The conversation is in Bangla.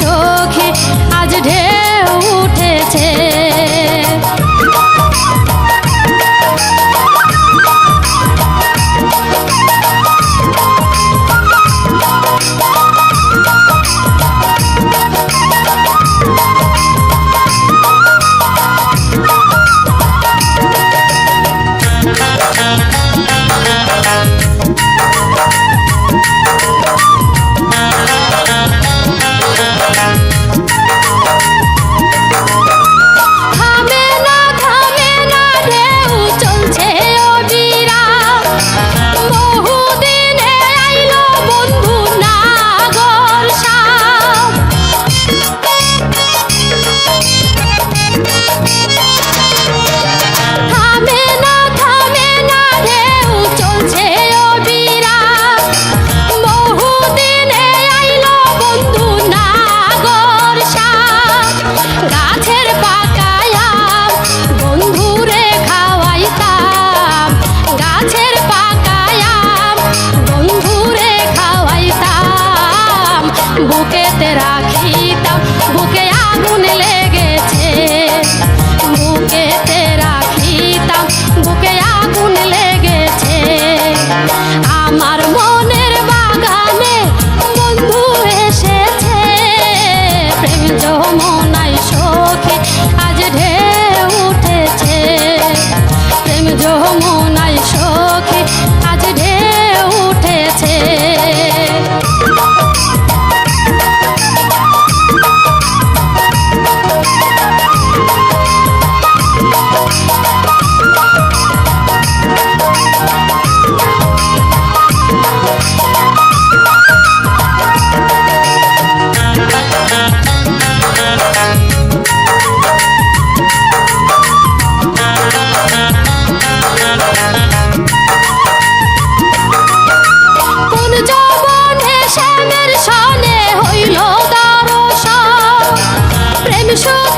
সখী আজ ঢেউ উঠেছে। Thank into a moment. সব